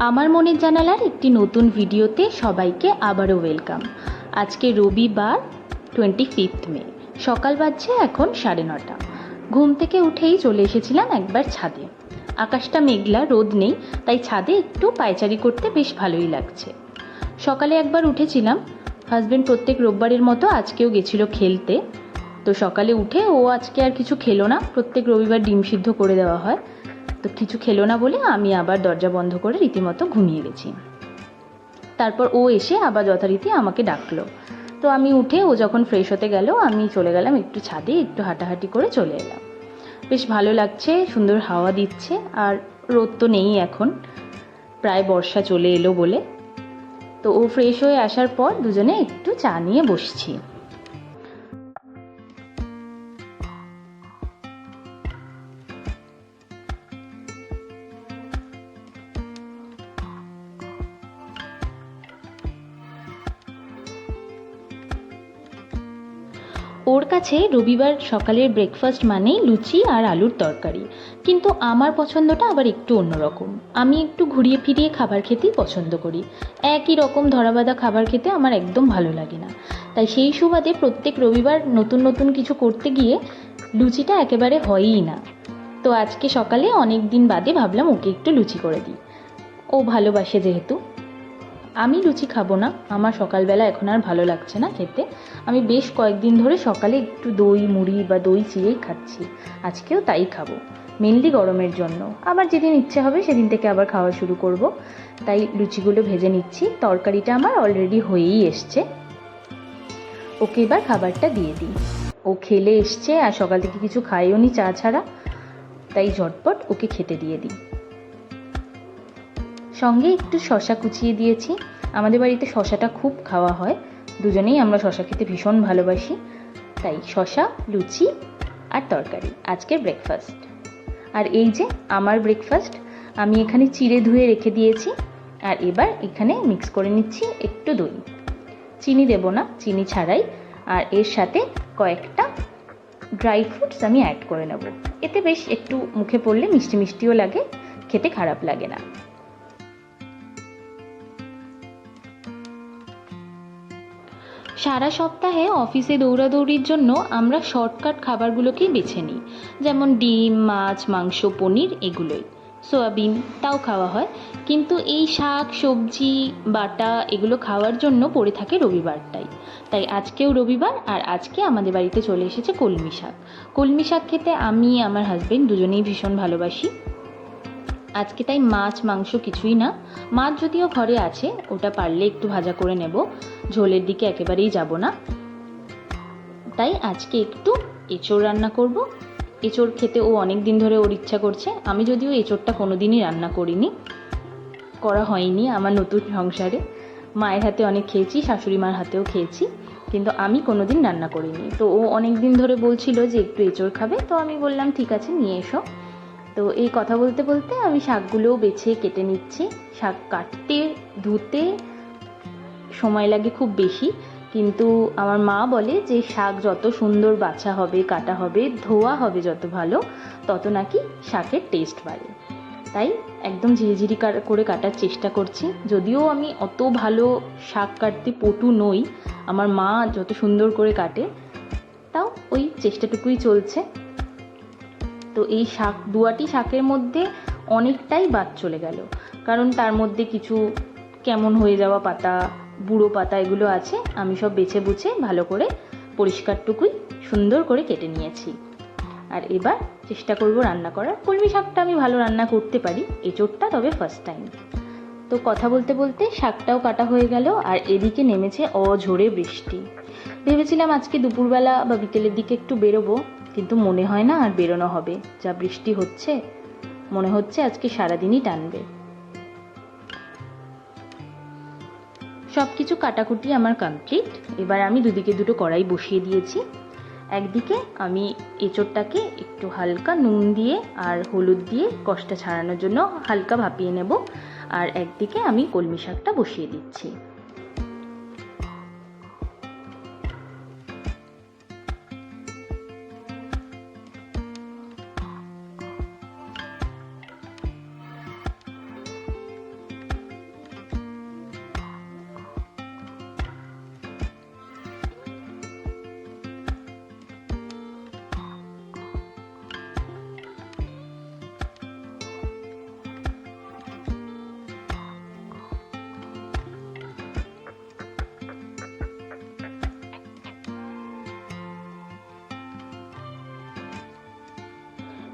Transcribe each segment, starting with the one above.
আমার মনের জানালার একটি নতুন ভিডিওতে সবাইকে আবারও ওয়েলকাম। আজকে রবিবার টোয়েন্টি ফিফথ মে, সকাল বাজছে এখন সাড়ে নটা ঘুম থেকে উঠেই চলে এসেছিলাম একবার ছাদে। আকাশটা মেঘলা, রোদ নেই, তাই ছাদে একটু পায়চারি করতে বেশ ভালোই লাগছে। সকালে একবার উঠেছিলাম। হাজবেন্ড প্রত্যেক রোববারের মতো আজকেও গেছিল খেলতে। তো সকালে উঠে ও আজকে আর কিছু খেলো না। প্রত্যেক রবিবার ডিম সিদ্ধ করে দেওয়া হয়। তো কিছু খেলো না বলে আমি আবার দরজা বন্ধ করে রীতিমতো ঘুমিয়ে গেছি। তারপর ও এসে আবার যথারীতি আমাকে ডাকলো। তো আমি উঠে ও যখন ফ্রেশ হতে গেল, আমি চলে গেলাম একটু ছাদে, একটু হাঁটাহাঁটি করে চলে এলাম। বেশ ভালো লাগছে, সুন্দর হাওয়া দিচ্ছে, আর রোদ তো নেই এখন। প্রায় বর্ষা চলে এলো বলে। তো ও ফ্রেশ হয়ে আসার পর দুজনে একটু চা নিয়ে বসছি। ওর কাছে রবিবার সকালের ব্রেকফাস্ট মানেই লুচি আর আলুর তরকারি। কিন্তু আমার পছন্দটা আবার একটু অন্যরকম। আমি একটু ঘুরিয়ে ফিরিয়ে খাবার খেতেই পছন্দ করি। একই রকম ধরাবাঁধা খাবার খেতে আমার একদম ভালো লাগে না। তাই সেই সুবাদে প্রত্যেক রবিবার নতুন নতুন কিছু করতে গিয়ে লুচিটা একেবারে হয়ই না। তো আজকে সকালে অনেক দিন বাদে ভাবলাম ওকে একটু লুচি করে দিই। ও ভালোবাসে যেহেতু। আমি লুচি খাব না। আমার সকালবেলা এখন আর ভালো লাগছে না খেতে। আমি বেশ কয়েকদিন ধরে সকালে একটু দই, মুড়ি বা দই চিড়েই খাচ্ছি। আজকেও তাই খাব মেনলি গরমের জন্য। আবার যেদিন ইচ্ছে হবে সেদিন থেকে আবার খাওয়া শুরু করব। তাই লুচিগুলো ভেজে নিচ্ছি। তরকারিটা আমার অলরেডি হয়েই এসছে। ওকে এবার খাবারটা দিয়ে দিই। ও খেলে এসছে আর সকাল থেকে কিছু খাইও নি চা ছাড়া। তাই ঝটপট ওকে খেতে দিয়ে দিই। সঙ্গে একটু শশা কুচিয়ে দিয়েছি। আমাদের বাড়িতে শশাটা খুব খাওয়া হয়। দুজনেই আমরা শশা খেতে ভীষণ ভালোবাসি। তাই শশা লুচি আর তরকারি, আজকের ব্রেকফাস্ট আর এই যে আমার ব্রেকফাস্ট আমি এখানে চিড়ে ধুয়ে রেখে দিয়েছি। আর এবার এখানে মিক্স করে নিচ্ছি একটু দই। চিনি দেব না, চিনি ছাড়াই। আর এর সাথে কয়েকটা ড্রাই ফ্রুটস আমি অ্যাড করে নেব। এতে বেশ একটু মুখে পড়লে মিষ্টি মিষ্টিও লাগে, খেতে খারাপ লাগে না। সারা সপ্তাহে অফিসে দৌড়াদৌড়ির জন্য আমরা শর্টকাট খাবারগুলোকেই বেছে নিই, যেমন ডিম, মাছ, মাংস, পনির এগুলোই। সোয়াবিন, তাও খাওয়া হয়। কিন্তু এই শাক, সবজি, বাটা এগুলো খাওয়ার জন্য পড়ে থাকে রবিবারটাই। তাই আজকেও রবিবার আর আজকে আমাদের বাড়িতে চলে এসেছে কলমি শাক। কলমি শাক খেতে আমি, আমার হাজবেন্ড দুজনেই ভীষণ ভালোবাসি। আজকে তাই মাছ, মাংস কিছুই না। মাছ যদিও ঘরে আছে, ওটা পারলে একটু ভাজা করে নেব। ঝোলের দিকে একেবারেই যাব না। তাই আজকে একটু এঁচোড় রান্না করব। এঁচোড় খেতে ও অনেক দিন ধরে ওর ইচ্ছা করছে। আমি যদিও এঁচোড়টা কোনো দিনই রান্না করিনি। করা হয়নি আমার নতুন সংসারে। মায়ের হাতে অনেক খেয়েছি, শাশুড়ি মার হাতেও খেয়েছি। কিন্তু আমি কোনো দিন রান্না করিনি। তো ও অনেক দিন ধরে বলছিল যে একটু এঁচোড় খাবে। তো আমি বললাম, ঠিক আছে, নিয়ে এসো। তো এই কথা বলতে বলতে আমি শাকগুলোও বেছে কেটে নিচ্ছি। শাক কাটতে, ধুতে সময় লাগে খুব বেশি। কিন্তু আমার মা বলে যে শাক যত সুন্দর বাছা হবে, কাটা হবে, ধোয়া হবে যত ভালো, তত নাকি শাকের টেস্ট বাড়ে। তাই একদম ঝিরিঝিরি করে কাটার চেষ্টা করছি। যদিও আমি অত ভালো শাক কাটতে পটু নই, আমার মা যত সুন্দর করে কাটে, তাও ওই চেষ্টাটুকুই চলছে। তো এই শাক, দুয়াটি শাকের মধ্যে অনেকটাই বাদ চলে গেল। কারণ তার মধ্যে কিছু কেমন হয়ে যাওয়া পাতা, বুড়ো পাতা এগুলো আছে, আমি সব বেছে বুছে ভালো করে পরিষ্কারটুকুই সুন্দর করে কেটে নিয়েছি। আর এবার চেষ্টা করব রান্না করার। কলমি শাকটা আমি ভালো রান্না করতে পারি, এঁচোড়টা তবে ফার্স্ট টাইম তো কথা বলতে বলতে শাকটাও কাটা হয়ে গেল, আর এদিকে নেমেছে অঝোরে বৃষ্টি। ভেবেছিলাম আজকে দুপুরবেলা বা বিকেলের দিকে একটু বেরোবো কিন্তু মনে হয় না আর বেরোনো হবে। যা বৃষ্টি হচ্ছে, মনে হচ্ছে আজকে সারাদিনই টানবে। সব কিছু কাটাকুটি আমার কমপ্লিট এবার আমি দুদিকে দুটো কড়াই বসিয়ে দিয়েছি। একদিকে আমি এঁচোড়টাকে একটু হালকা নুন দিয়ে আর হলুদ দিয়ে কষটা ছাড়ানোর জন্য হালকা ভাপিয়ে নেব। আর একদিকে আমি কলমি শাকটা বসিয়ে দিচ্ছি।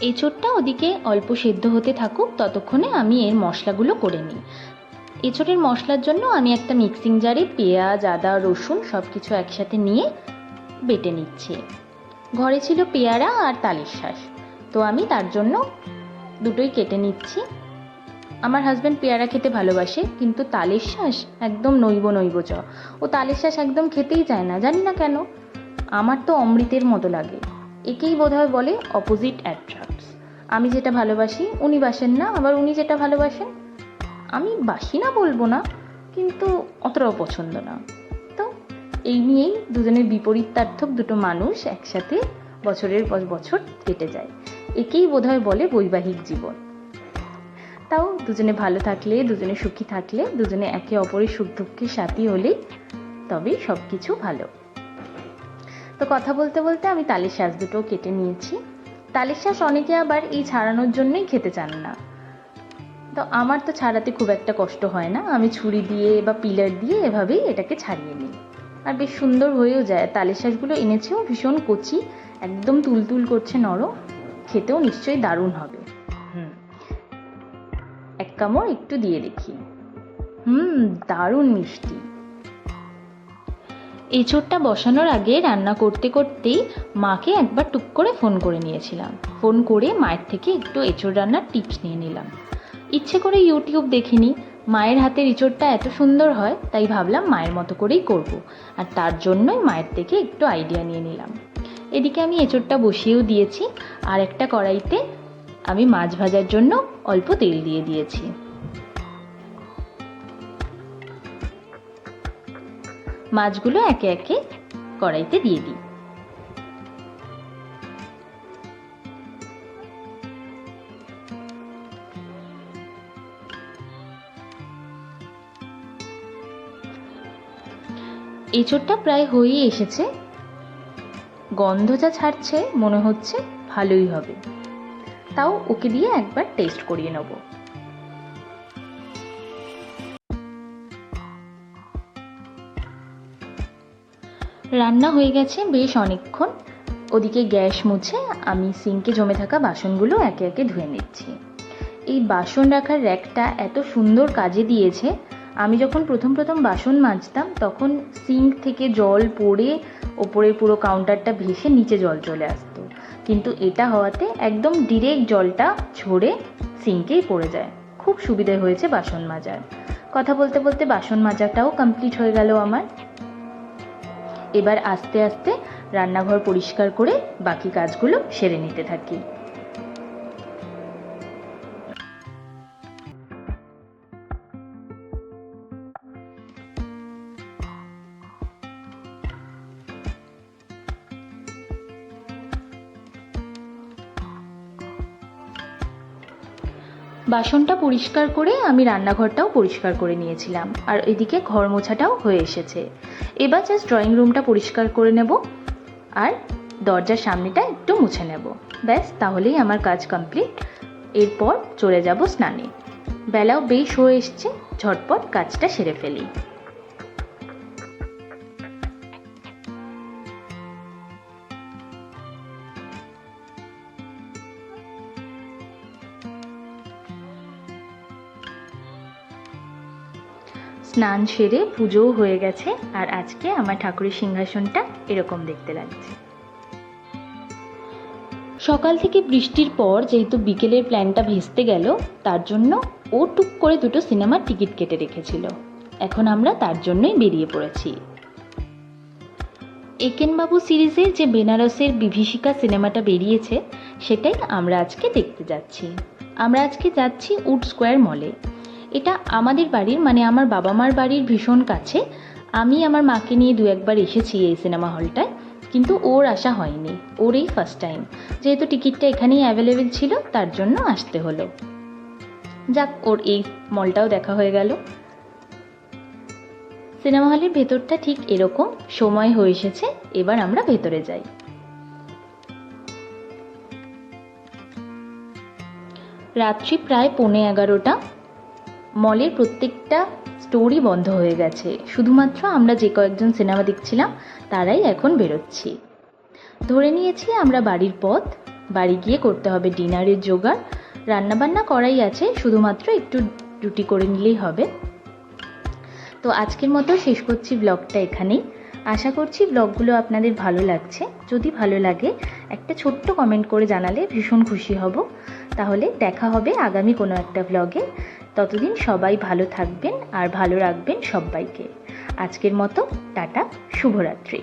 এঁচোড়টা ওদিকে অল্প সেদ্ধ হতে থাকুক, ততক্ষণে আমি এর মশলাগুলো করে নিই। এঁচোড়ের মশলার জন্য আমি একটা মিক্সিং জারে পেঁয়াজ, আদা, রসুন সব কিছু একসাথে নিয়ে বেটে নিচ্ছি। ঘরে ছিল পেয়ারা আর তালের শাঁস। তো আমি তার জন্য দুটোই কেটে নিচ্ছি। আমার হাজব্যান্ড পেয়ারা খেতে ভালোবাসে, কিন্তু তালের শাঁস একদম নইব নইব চ। ও তালের শাঁস একদম খেতেই চায় না, জানি না কেন। আমার তো অমৃতের মতো লাগে। একেই বোধহয় বলে অপোজিট অ্যাট্রাক্টস আমি যেটা ভালোবাসি, উনি বাসেন না, আবার উনি যেটা ভালোবাসেন, আমি বাসি না বলব না, কিন্তু অতটাও পছন্দ না। তো এই নিয়েই দুজনের বিপরীতার্থক দুটো মানুষ একসাথে বছরের পর বছর কেটে যায়। একেই বোধহয় বলে বৈবাহিক জীবন। তাও দুজনে ভালো থাকলে, দুজনে সুখী থাকলে, দুজনে একে অপরের সুখ দুঃখের সাথী হলেই তবেই সব কিছু ভালো। তো কথা বলতে বলতে আমি তালের শ্বাস দুটো কেটে নিয়েছি। তালের শ্বাস অনেকে আবার এই ছাড়ানোর জন্যই খেতে চান না। তো আমার তো ছাড়াতে খুব একটা কষ্ট হয় না। আমি ছুরি দিয়ে বা পিলার দিয়ে এভাবেই এটাকে ছাড়িয়ে নিই। আর বেশ সুন্দর হয়েও যায়। তালের শ্বাসগুলো এনেছেও, ভীষণ কচি, একদম তুলতুল করছে নরম। খেতেও নিশ্চয়ই দারুণ হবে। হুম। এক কামড় একটু দিয়ে দেখি। হুম, দারুণ মিষ্টি। এঁচোড়টা বসানোর আগে রান্না করতে করতেই মাকে একবার টুক করে ফোন করে নিয়েছিলাম। ফোন করে মায়ের থেকে একটু এঁচোড় রান্নার টিপস নিয়ে নিলাম। ইচ্ছে করে ইউটিউব দেখিনি। মায়ের হাতের এঁচোড়টা এত সুন্দর হয়, তাই ভাবলাম মায়ের মতো করেই করব। আর তার জন্যই মায়ের থেকে একটু আইডিয়া নিয়ে নিলাম। এদিকে আমি এঁচোড়টা বসিয়েও দিয়েছি। আর একটা কড়াইতে আমি মাছ ভাজার জন্য অল্প তেল দিয়ে দিয়েছি। মাছগুলো একে একে কড়াইতে দিয়ে দিই। এঁচোড়টা প্রায় হয়েই এসেছে। গন্ধ যা ছাড়ছে মনে হচ্ছে ভালোই হবে। তাও ওকে দিয়ে একবার টেস্ট করিয়ে নেব। রান্না হয়ে গেছে বেশ অনেকক্ষণ। ওদিকে গ্যাস মুছে আমি সিঙ্কে জমে থাকা বাসনগুলো একে একে ধুয়ে নিচ্ছি। এই বাসন রাখার র্যাকটা এত সুন্দর কাজে দিয়েছে, আমি যখন প্রথম প্রথম বাসন মাজতাম তখন সিঙ্ক থেকে জল পড়ে ওপরের পুরো কাউন্টারটা ভেসে নিচে জল চলে আসতো। কিন্তু এটা হওয়াতে একদম ডিরেক্ট জলটা ঝরে সিঙ্কেই পড়ে যায়। খুব সুবিধে হয়েছে বাসন মাজার। কথা বলতে বলতে বাসন মাজাটাও কমপ্লিট হয়ে গেল আমার। এবার আস্তে আস্তে রান্নাঘর পরিষ্কার করে বাকি কাজগুলো সেরে নিতে থাকি। বাসনটা পরিষ্কার করে আমি রান্নাঘরটাও পরিষ্কার করে নিয়েছিলাম। আর এদিকে ঘর মোছাটাও হয়ে এসেছে। এবার জাস্ট ড্রয়িং রুমটা পরিষ্কার করে নেব আর দরজার সামনেটা একটু মুছে নেব। ব্যাস, তাহলেই আমার কাজ কমপ্লিট এরপর চলে যাব স্নানে। বেলাও বেশ হয়ে এসছে, ঝটপট কাজটা সেরে ফেলি। স্নান সেরে পুজোও হয়ে গেছে, আর আজকে আমার ঠাকুরের সিংহাসনটা এরকম দেখতে লাগছে। সকাল থেকে বৃষ্টির পর যেহেতু বিকেলের প্ল্যানটা ভেস্তে গেল, তার জন্য ও টুক করে দুটো সিনেমার টিকিট কেটে রেখেছিল। এখন আমরা তার জন্যই বেরিয়ে পড়েছি। একেনবাবু সিরিজের যে বেনারসের বিভীষিকা সিনেমাটা বেরিয়েছে, সেটাই আমরা আজকে দেখতে যাচ্ছি। আমরা আজকে যাচ্ছি উড স্কোয়ার মলে। এটা আমাদের বাড়ির মানে আমার বাবা মার বাড়ির ভীষণ কাছে। আমি আমার মাকে নিয়ে দু একবার এসেছি এই সিনেমা হলটায়, কিন্তু ওর আসা হয়নি ওর এই ফার্স্ট টাইম যেহেতু টিকিটটা এখানেই অ্যাভেলেবেল ছিল, তার জন্য আসতে হলো। যাক, ওর এই মলটাও দেখা হয়ে গেল। সিনেমা হলের ভেতরটা ঠিক এরকম, সময় হয়ে এসেছে, এবার আমরা ভেতরে যাই। রাত্রি প্রায় পৌনে এগারোটা। মলের প্রত্যেকটা স্টোরই বন্ধ হয়ে গেছে। শুধুমাত্র আমরা যে কয়েকজন সিনেমা দেখছিলাম, তারাই এখন বেরোচ্ছি। ধরে নিয়েছি আমরা বাড়ির পথ। বাড়ি গিয়ে করতে হবে ডিনারের জোগাড়। রান্নাবান্না করাই আছে, শুধুমাত্র একটু রুটি করে নিলেই হবে। তো আজকের মতো শেষ করছি ব্লগটা এখানেই। আশা করছি ব্লগগুলো আপনাদের ভালো লাগছে। যদি ভালো লাগে, একটা ছোট্ট কমেন্ট করে জানালে ভীষণ খুশি হব। তাহলে দেখা হবে আগামী কোনো একটা ব্লগে ততদিন সবাই ভালো থাকবেন আর ভালো রাখবেন সবাইকে। আজকের মতো টাটা শুভরাত্রি।